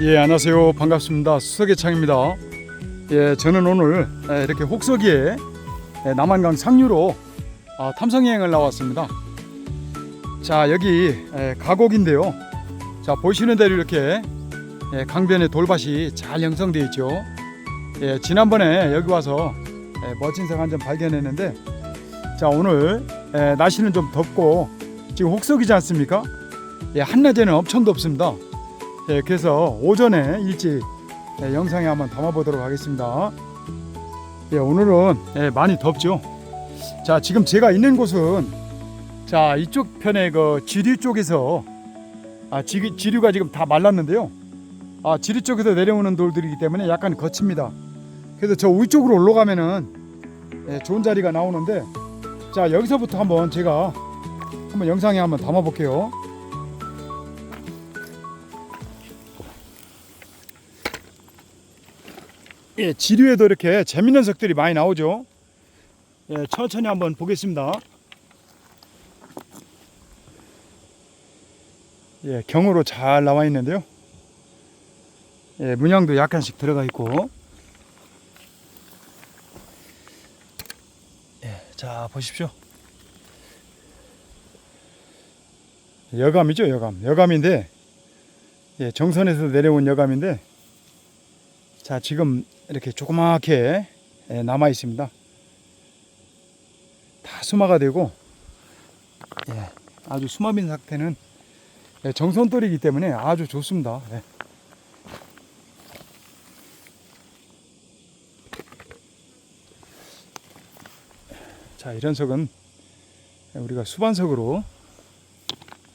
예, 안녕하세요. 반갑습니다. 수석의 창입니다. 예, 저는 오늘 에, 이렇게 혹서기에 에, 남한강 상류로 아, 탐성여행을 나왔습니다. 자, 여기 에, 가곡인데요. 자, 보시는 대로 이렇게 예, 강변에 돌밭이 잘 형성되어 있죠. 예, 지난번에 여기 와서 예, 멋진 색한점 발견했는데 자, 오늘 에, 날씨는 좀 덥고 지금 혹서기지 않습니까? 예, 한낮에는 엄청 덥습니다. 예, 그래서 오전에 일찍 예, 영상에 한번 담아보도록 하겠습니다. 예, 오늘은 예, 많이 덥죠. 자, 지금 제가 있는 곳은 자 이쪽 편에 그 지류 쪽에서 아 지, 지류가 지금 다 말랐는데요. 아 지류 쪽에서 내려오는 돌들이기 때문에 약간 거칩니다. 그래서 저 위쪽으로 올라가면은 예, 좋은 자리가 나오는데 자 여기서부터 한번 제가 한번 영상에 한번 담아볼게요. 예, 지류에도 이렇게 재밌는 석들이 많이 나오죠. 예, 천천히 한번 보겠습니다. 예, 경으로 잘 나와 있는데요. 예, 문양도 약간씩 들어가 있고. 예, 자, 보십시오. 여감이죠, 여감. 여감인데, 예, 정선에서 내려온 여감인데, 자, 지금 이렇게 조그맣게 예, 남아 있습니다. 다 수마가 되고, 예, 아주 수마빈 상태는 예, 정선돌이기 때문에 아주 좋습니다. 예. 자, 이런 석은 우리가 수반석으로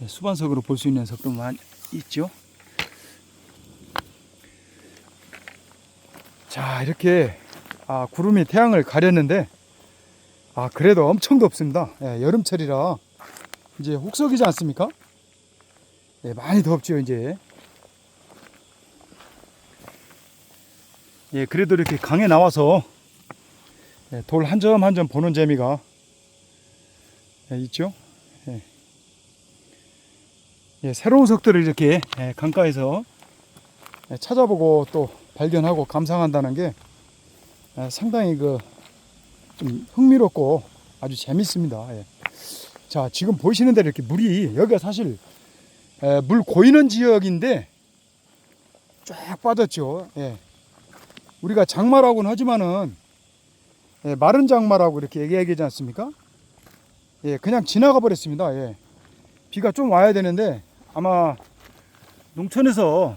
예, 수반석으로 볼 수 있는 석도 많이 있죠. 자, 이렇게 아, 구름이 태양을 가렸는데 아, 그래도 엄청 덥습니다. 예, 여름철이라 이제 혹석이지 않습니까? 예, 많이 덥죠, 이제. 예, 그래도 이렇게 강에 나와서 예, 돌한 점 한 점 보는 재미가 예, 있죠. 예. 예, 새로운 석들을 이렇게 예, 강가에서 예, 찾아보고 또 발견하고 감상한다는 게 예, 상당히 그 좀 흥미롭고 아주 재밌습니다. 예. 자, 지금 보시는 대로 이렇게 물이 여기가 사실 에, 물 고이는 지역인데 쫙 빠졌죠. 예. 우리가 장마라고는 하지만은 예, 마른 장마라고 이렇게 얘기하지 않습니까? 예, 그냥 지나가 버렸습니다. 예. 비가 좀 와야 되는데 아마 농촌에서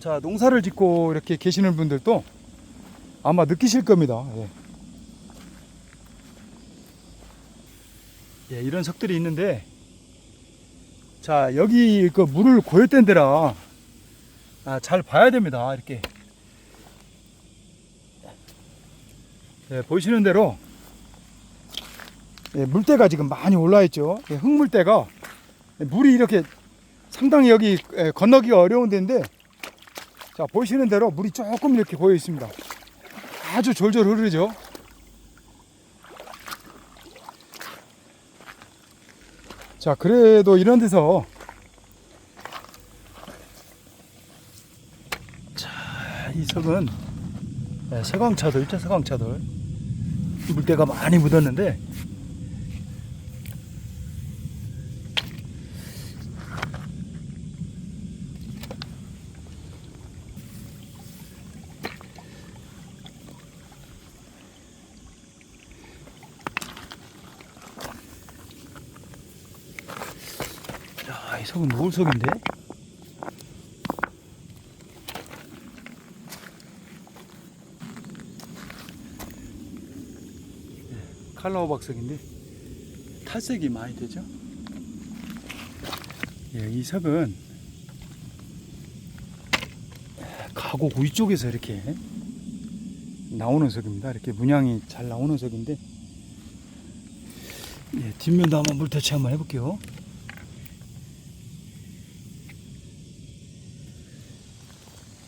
자 농사를 짓고 이렇게 계시는 분들도 아마 느끼실 겁니다. 예. 예, 이런 석들이 있는데 자 여기 그 물을 고였던 데라 아, 잘 봐야 됩니다 이렇게 예, 보시는 대로 예, 물때가 지금 많이 올라 있죠 예, 흙물때가 물이 이렇게 상당히 여기 예, 건너기가 어려운 데인데 자 보시는 대로 물이 조금 이렇게 고여 있습니다 아주 졸졸 흐르죠 자, 그래도 이런 데서 자, 이 석은 네, 서강차들 있죠, 서강차들. 물때가 많이 묻었는데 야, 석인데? 칼라오 박석인데 탈색이 많이 되죠? 예, 이 석은 가곡 위쪽에서 이렇게 나오는 석입니다. 이렇게 문양이 잘 나오는 석인데 예, 뒷면도 한번 물터치 한번 해볼게요.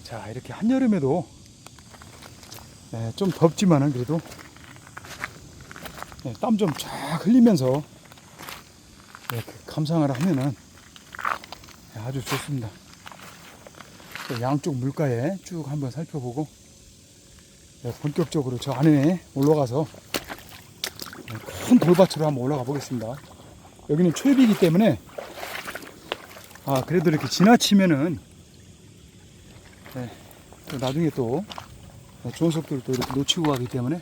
자 이렇게 한여름에도 예, 좀 덥지만은 그래도 예, 땀좀 쫙 흘리면서 예, 그 감상을 하면은 예, 아주 좋습니다. 자, 양쪽 물가에 쭉 한번 살펴보고 네, 본격적으로 저 안에 올라가서 네, 큰 돌밭으로 한번 올라가 보겠습니다. 여기는 초입이기 때문에 아 그래도 이렇게 지나치면은 네, 또 나중에 또 좋은 속도를 또 이렇게 놓치고 가기 때문에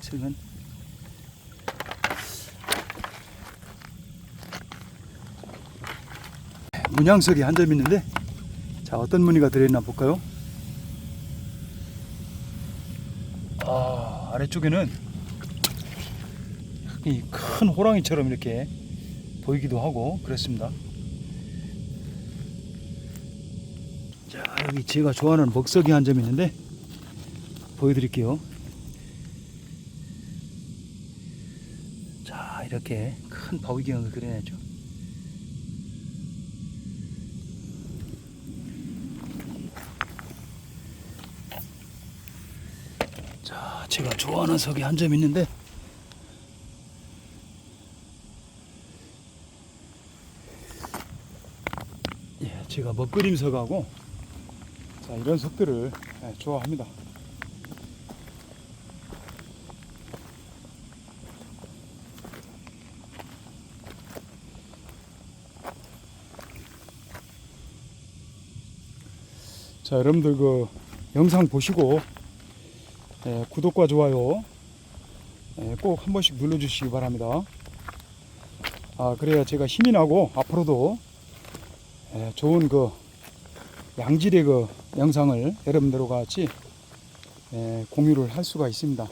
지금 문양석이 한 점 있는데 자 어떤 무늬가 들어있나 볼까요? 아 아래쪽에는 이 큰 호랑이처럼 이렇게 보이기도 하고 그렇습니다. 자 여기 제가 좋아하는 먹석이 한 점 있는데 보여드릴게요. 자 이렇게 큰 바위경을 그려내죠. 자 제가 좋아하는 석이 한 점 있는데 예, 제가 먹그림 석하고 자 이런 석들을 예, 좋아합니다. 자 여러분들 그 영상 보시고 예, 구독과 좋아요 예, 꼭 한 번씩 눌러주시기 바랍니다. 아 그래야 제가 힘이 나고 앞으로도 예, 좋은 그 양질의 그 영상을 여러분들과 같이 예, 공유를 할 수가 있습니다.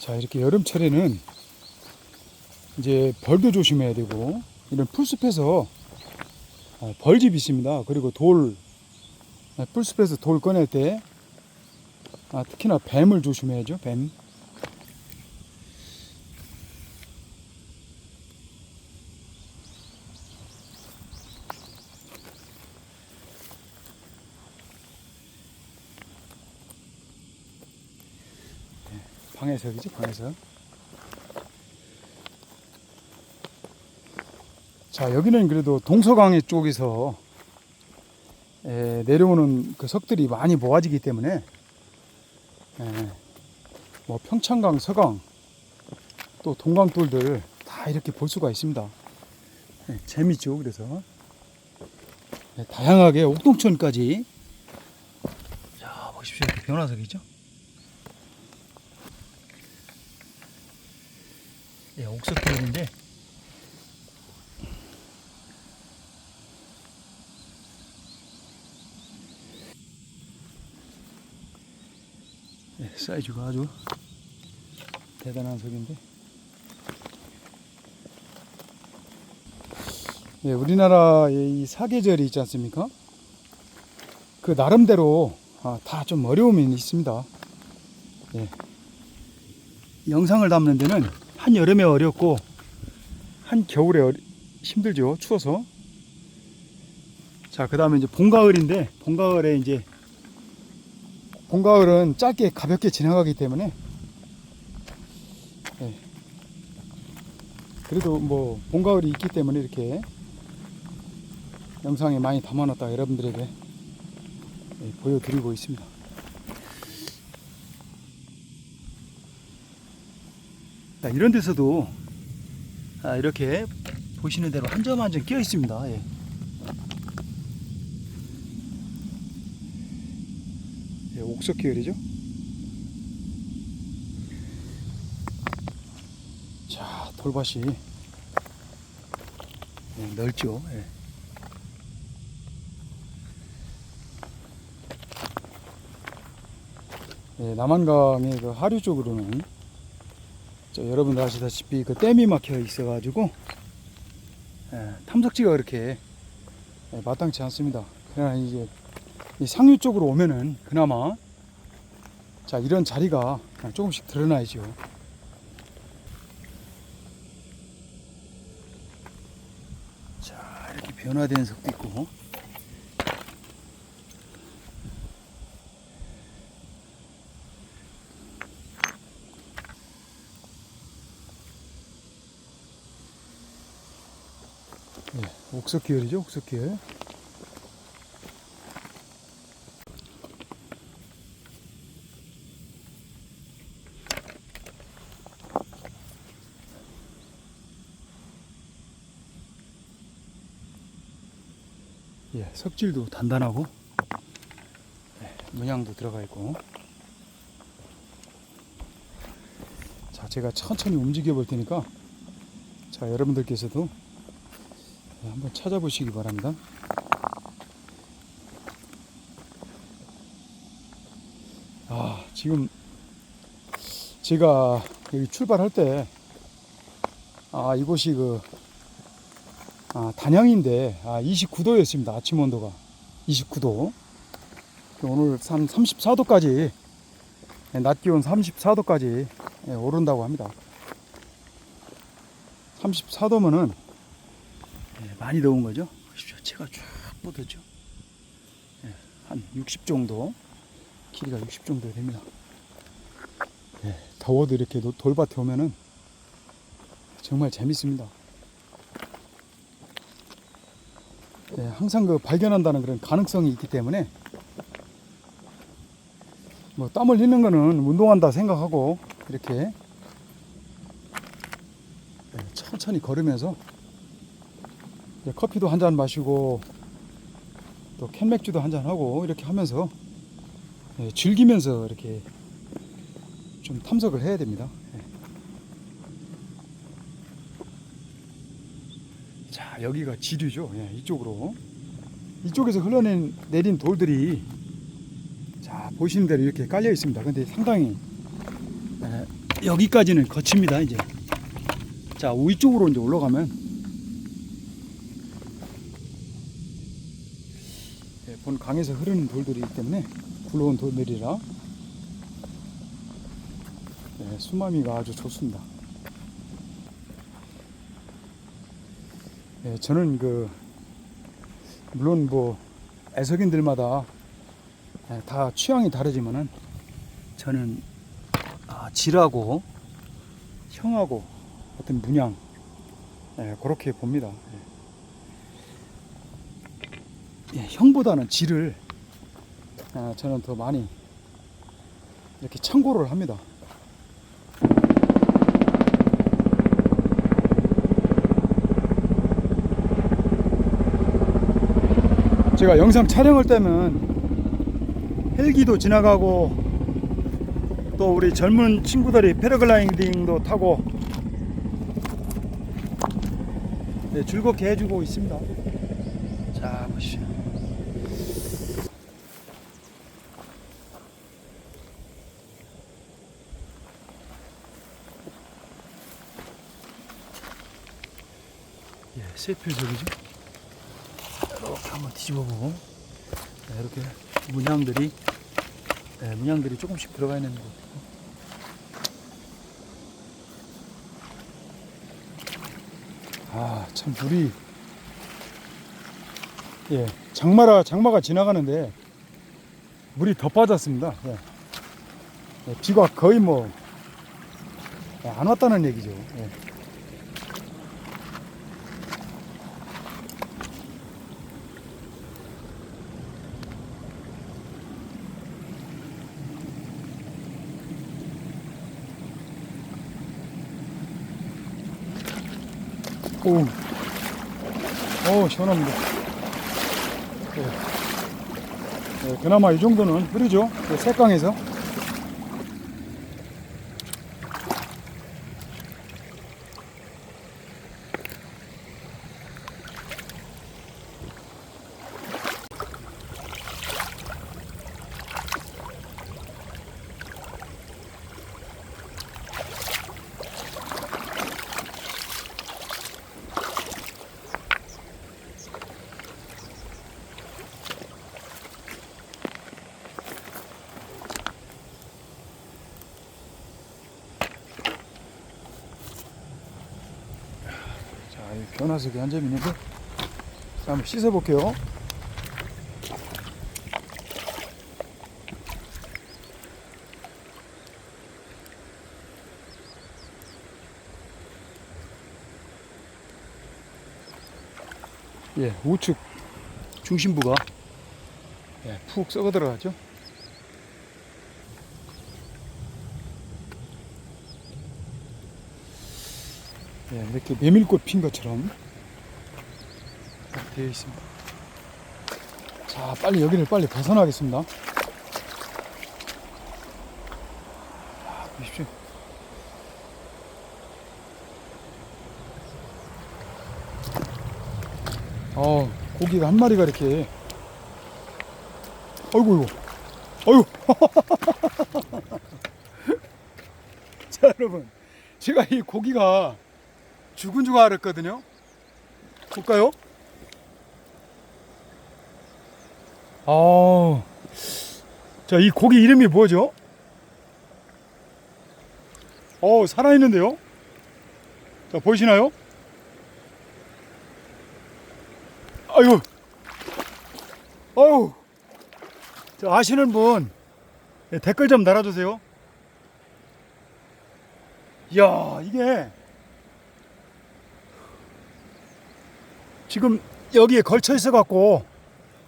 자 이렇게 여름철에는 이제 벌도 조심해야 되고 이런 풀숲에서 아, 벌집 있습니다. 그리고 돌 아, 풀숲에서 돌 꺼낼 때 아, 특히나 뱀을 조심해야죠. 뱀. 네, 방해석이죠, 방해석. 자, 여기는 그래도 동서강의 쪽에서 에, 내려오는 그 석들이 많이 모아지기 때문에 에, 뭐 평창강, 서강 또 동강돌들 다 이렇게 볼 수가 있습니다. 예, 재밌죠. 그래서 예, 다양하게 옥동천까지 자 보십시오. 변화석이죠. 예, 옥석들인데 사이즈가 아주 대단한 석인데 예, 우리나라의 이 사계절이 있지 않습니까? 그 나름대로 아, 다좀 어려움이 있습니다. 예. 영상을 담는 데는 한 여름에 어렵고 한 겨울에 어리- 힘들죠. 추워서. 자, 그 다음에 이제 봄 가을인데 봄 가을에 이제 봄 가을은 짧게 가볍게 지나가기 때문에 예. 그래도 뭐 봄 가을이 있기 때문에 이렇게 영상에 많이 담아놨다 여러분들에게 예, 보여드리고 있습니다. 자, 이런 데서도 아, 이렇게 보시는 대로 한 점 한 점 끼어 있습니다. 예. 예, 옥석 계열이죠. 자, 돌밭이 예, 넓죠. 예. 예, 남한강의 그 하류 쪽으로는 저 여러분들 아시다시피 그 댐이 막혀 있어가지고 예, 탐석지가 그렇게 예, 마땅치 않습니다. 그러나 이제 이 상류 쪽으로 오면은 그나마 자 이런 자리가 조금씩 드러나야죠. 변화된 석도 있고. 예, 옥석 계열이죠, 옥석 계열. 석질도 단단하고 예, 문양도 들어가 있고. 자 제가 천천히 움직여 볼 테니까 자 여러분들께서도 예, 한번 찾아보시기 바랍니다. 아 지금 제가 여기 출발할 때 아 이곳이 그 아, 단양인데 아, 29도였습니다. 아침 온도가 29도. 오늘 한 34도까지 낮 기온 34도까지 예, 오른다고 합니다. 34도면은 예, 많이 더운 거죠. 보십시오. 채가 쫙 뻗었죠. 예, 한60 정도 길이가 60 정도 됩니다. 예, 더워도 이렇게 노- 돌밭에 오면은 정말 재밌습니다. 예, 항상 그 발견한다는 그런 가능성이 있기 때문에 뭐 땀을 흘리는 거는 운동한다 생각하고 이렇게 예, 천천히 걸으면서 예, 커피도 한 잔 마시고 또 캔맥주도 한 잔 하고 이렇게 하면서 예, 즐기면서 이렇게 좀 탐색을 해야 됩니다. 예. 자 여기가 지류죠. 예, 이쪽으로 이쪽에서 흘러내린 내린 돌들이 자 보시는 대로 이렇게 깔려 있습니다. 근데 상당히 에, 여기까지는 거칩니다. 이제 자 위쪽으로 이제 올라가면 예, 본 강에서 흐르는 돌들이기 때문에 굴러온 돌들이라 예, 수마미가 아주 좋습니다. 예, 저는 그 물론 뭐 애석인들마다 예, 다 취향이 다르지만은 저는 아, 질하고 형하고 어떤 문양 예, 그렇게 봅니다. 예. 예, 형보다는 질을 아, 저는 더 많이 이렇게 참고를 합니다. 제가 영상 촬영할 때면 헬기도 지나가고 또 우리 젊은 친구들이 패러글라이딩도 타고 네, 즐겁게 해주고 있습니다. 자 보시죠. 예, 세필적이죠. 한번 뒤집어 보고. 네, 이렇게 문양들이 네, 문양들이 조금씩 들어가 있는 것 같고 아참 물이. 예 장마라 장마가 지나가는데 물이 더 빠졌습니다. 예. 예, 비가 거의 뭐 안 왔다는 얘기죠. 예. 오, 오 시원합니다. 예. 예, 그나마 이 정도는 흐르죠. 그 색강에서. 자, 이 변화석이 한 점 있는데 자, 한번 씻어 볼게요. 예, 우측 중심부가 예, 푹 썩어 들어가죠. 예, 이렇게 메밀꽃 핀 것처럼 딱 되어 있습니다. 자, 빨리 여기를 빨리 벗어나겠습니다. 자, 보십시오. 어, 고기가 한 마리가 이렇게. 어이구, 이거. 어이구. 자, 여러분. 제가 이 고기가 죽은 줄 알았거든요. 볼까요? 아, 자, 이 고기 이름이 뭐죠? 어, 살아있는데요? 자, 보이시나요? 아유, 아유, 저 아시는 분 예, 댓글 좀 달아주세요. 이야, 이게 지금 여기에 걸쳐 있어 갖고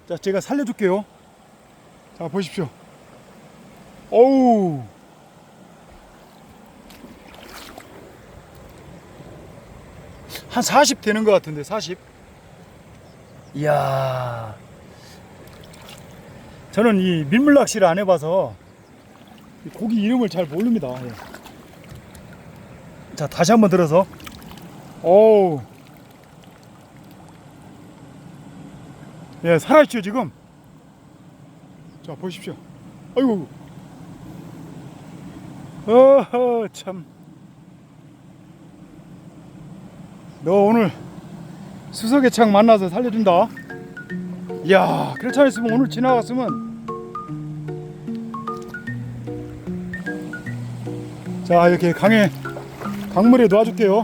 자 제가 살려줄게요. 자 보십시오. 어우. 한 40 되는 것 같은데 40 이야. 저는 이 밀물 낚시를 안 해봐서 이 고기 이름을 잘 모릅니다. 예. 자 다시 한번 들어서. 어우 예, 살아있죠, 지금? 자, 보십시오. 아이고. 어허, 참. 너 오늘 수석의 창 만나서 살려준다. 이야, 그렇지 않았으면 오늘 지나갔으면. 자, 이렇게 강에, 강물에 놔줄게요.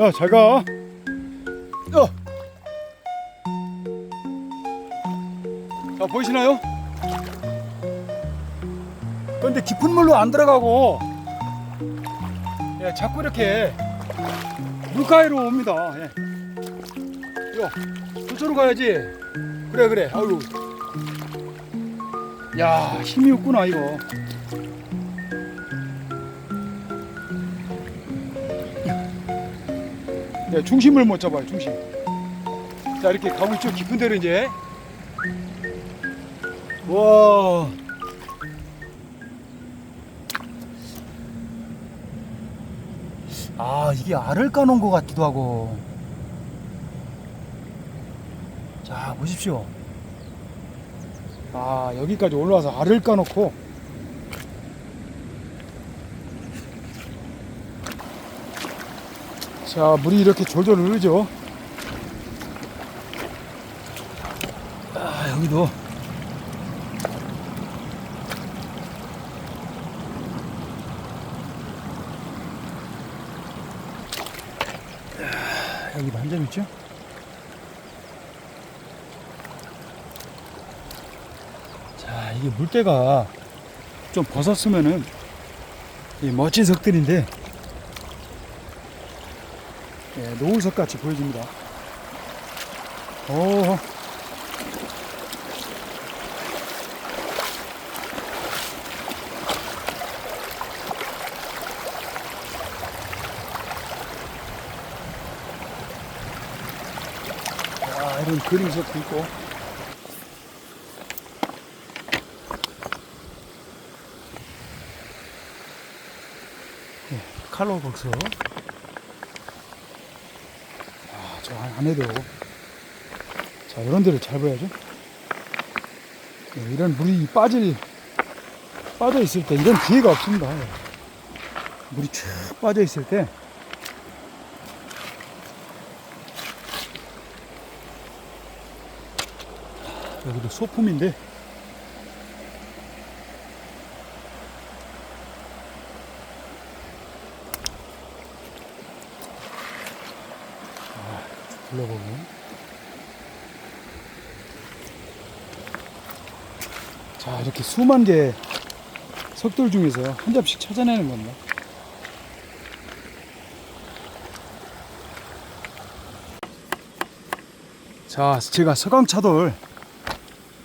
야, 잘 가. 자 보이시나요? 그런데 깊은 물로 안 들어가고 예, 자꾸 이렇게 물가에로 옵니다. 예. 요 저쪽으로 가야지. 그래 그래. 아유. 야 힘이 없구나 이거. 네, 중심을 못 잡아요, 중심. 자, 이렇게 가고 있죠, 깊은 데로 이제. 와. 아, 이게 알을 까놓은 것 같기도 하고. 자, 보십시오. 아, 여기까지 올라와서 알을 까놓고. 자, 물이 이렇게 졸졸 흐르죠. 아, 여기도. 여기도 한점 있죠? 자, 이게 물때가 좀 벗었으면은 이 멋진 석들인데 예, 노을석 같이 보여집니다. 오. 그림석도 있고. 예, 칼로 복서. 아, 저 안에도 자 이런 데를 잘 봐야죠. 네, 이런 물이 빠질 빠져 있을 때 이런 기회가 없습니다. 예. 물이 쭉 빠져 있을 때 여기도 소품인데 둘러보고. 자, 이렇게 수만 개 석돌 중에서 한 접씩 찾아내는 겁니다. 자, 제가 서강차돌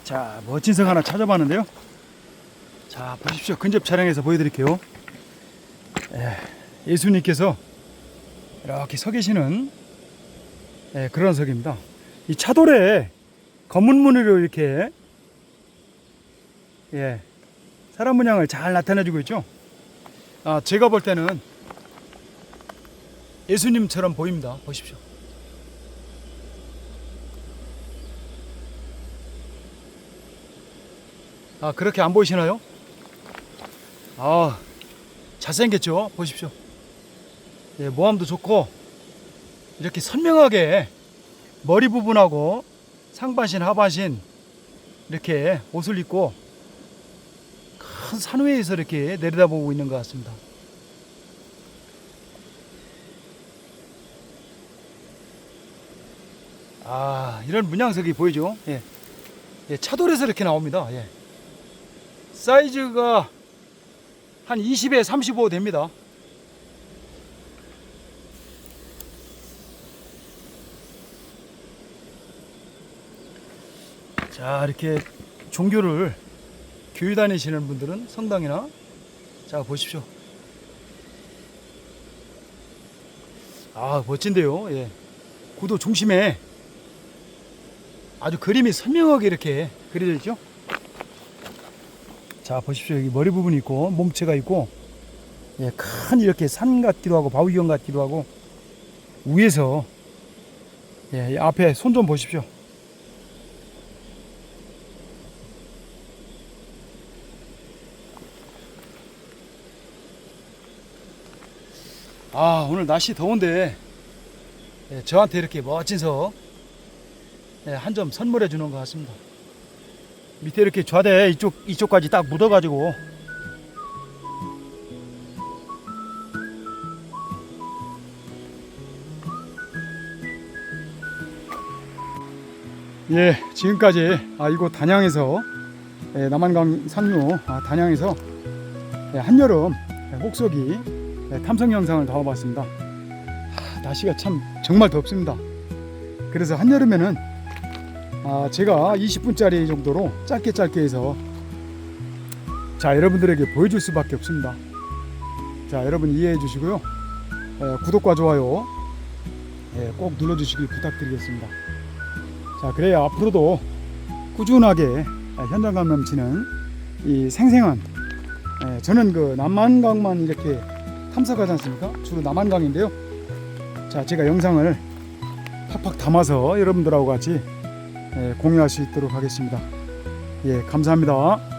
자, 멋진 석 하나 찾아봤는데요. 자, 보십시오. 근접 촬영해서 보여드릴게요. 예, 예수님께서 이렇게 서 계시는 예, 그런 석입니다. 이 차돌에 검은 무늬로 이렇게 예, 사람 문양을 잘 나타내주고 있죠. 아, 제가 볼 때는 예수님처럼 보입니다. 보십시오. 아, 그렇게 안 보이시나요? 아, 잘생겼죠? 보십시오. 예, 모함도 좋고, 이렇게 선명하게 머리 부분하고 상반신, 하반신, 이렇게 옷을 입고 큰 산 위에서 이렇게 내려다보고 있는 것 같습니다. 아, 이런 문양석이 보이죠? 예. 예, 차돌에서 이렇게 나옵니다. 예. 사이즈가 한 20에 35 됩니다. 자, 이렇게 종교를 교회 다니시는 분들은 성당이나 자, 보십시오. 아, 멋진데요. 예. 구도 중심에 아주 그림이 선명하게 이렇게 그려져 있죠. 자 보십시오. 여기 머리 부분이 있고 몸체가 있고 예, 큰 이렇게 산 같기도 하고 바위경 같기도 하고 위에서 예, 이 앞에 손 좀 보십시오. 아 오늘 날씨 더운데 예, 저한테 이렇게 멋진 석 예, 한 점 선물해 주는 것 같습니다 밑에 이렇게 좌대 이쪽 이쪽까지 딱 묻어가지고. 예 지금까지 아 이곳 단양에서 예, 남한강 상류 아, 단양에서 예, 한여름 예, 혹서기 예, 탐성 영상을 담아봤습니다. 하, 날씨가 참 정말 덥습니다. 그래서 한여름에는 아, 제가 20분짜리 정도로 짧게 짧게 해서 자 여러분들에게 보여줄 수밖에 없습니다. 자 여러분 이해해 주시고요. 에, 구독과 좋아요 예, 꼭 눌러주시길 부탁드리겠습니다. 자 그래야 앞으로도 꾸준하게 에, 현장감 넘치는 이 생생한 에, 저는 그 남한강만 이렇게 탐색하지 않습니까? 주로 남한강인데요. 자 제가 영상을 팍팍 담아서 여러분들하고 같이 예, 공유할 수 있도록 하겠습니다. 예, 감사합니다.